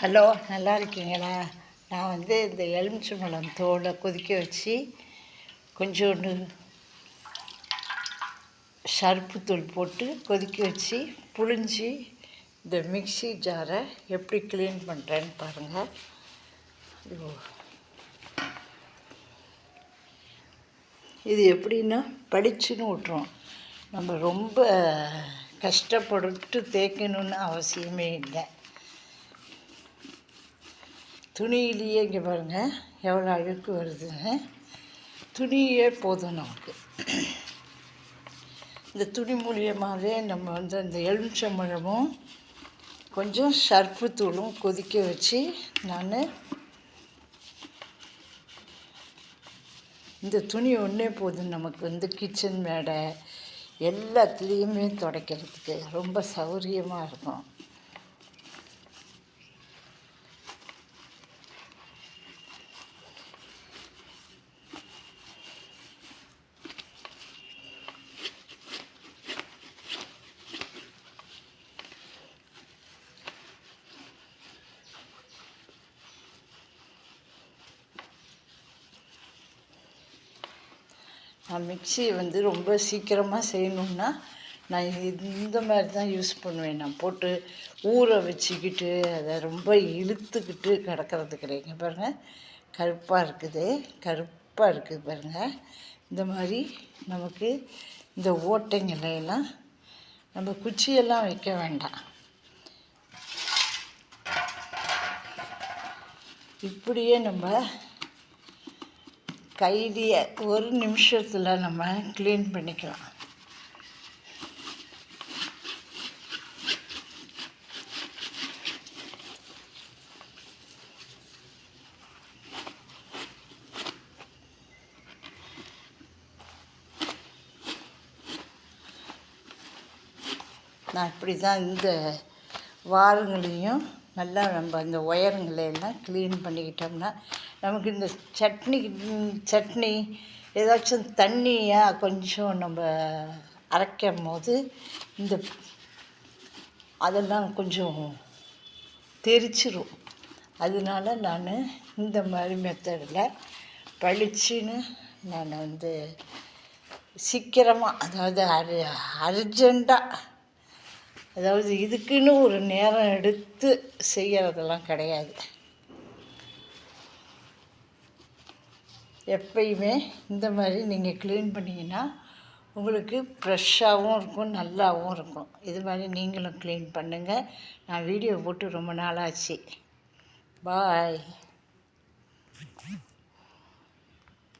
Hello நல்லா இருக்கீங்களா? நான் வந்து இந்த எலுமிச்சம்பழம் தோலை கொதிக்க வச்சு கொஞ்சோண்டு சர்ப்புத்தூள் போட்டு கொதிக்க வச்சு புழிஞ்சி இந்த மிக்ஸி ஜாரை எப்படி க்ளீன் பண்ணுறேன்னு பாருங்கள் ஐயோ. இது எப்படின்னா படிச்சுன்னு விட்ரும் நம்ம ரொம்ப கஷ்டப்பட்டு தேய்க்கணுன்னு அவசியமே இல்லை. துணியிலேயே இங்கே பாருங்கள் எவ்வளோ அழுக்கு வருதுன்னு துணியே போதும் நமக்கு. இந்த துணி மூலியமாகவே நம்ம வந்து அந்த எலுமிச்சம்பழமும் கொஞ்சம் சர்ஃபு தூளும் கொதிக்க வச்சு நான் இந்த துணி ஒன்றே போதும் நமக்கு வந்து கிச்சன் மேடை எல்லாத்துலேயுமே துடைக்கிறதுக்கு. ரொம்ப சௌரியமாக இருக்கும். நான் மிக்சி வந்து ரொம்ப சீக்கிரமாக செய்யணுன்னா நான் இந்த மாதிரி தான் யூஸ் பண்ணுவேன். நான் போட்டு ஊற வச்சுக்கிட்டு அதை ரொம்ப இழுத்துக்கிட்டு கிடக்கிறது கிடையாது பாருங்கள் கருப்பாக இருக்குது. கருப்பாக இருக்குது பாருங்கள் இந்த மாதிரி நமக்கு இந்த ஓட்டைங்களையெல்லாம் நம்ம குச்சியெல்லாம் வைக்க வேண்டாம். இப்படியே நம்ம கைதியை ஒரு நிமிஷத்தில் நம்ம க்ளீன் பண்ணிக்கலாம். நான் இப்படி தான் இந்த வாரங்களையும் நல்லா நம்ம அந்த ஒயருங்களை எல்லாம் க்ளீன் பண்ணிக்கிட்டோம்னா நமக்கு இந்த சட்னி சட்னி ஏதாச்சும் தண்ணியாக கொஞ்சம் நம்ம அரைக்கும் போது இந்த அதெல்லாம் கொஞ்சம் தெரிச்சிரும். அதனால நான் இந்த மாதிரி மெத்தடில் பளிச்சுன்னு நான் வந்து சீக்கிரமாக அதாவது அர் அர்ஜெண்ட்டாக அதாவது இதுக்குன்னு ஒரு நேரம் எடுத்து செய்கிறதெல்லாம் கிடையாது. எப்பயுமே இந்த மாதிரி நீங்கள் க்ளீன் பண்ணிங்கன்னா உங்களுக்கு ஃப்ரெஷ்ஷாகவும் இருக்கும் நல்லாவும் இருக்கும். இது மாதிரி நீங்களும் க்ளீன் பண்ணுங்கள் நான் வீடியோ போட்டு ரொம்ப நாளாச்சு. பாய்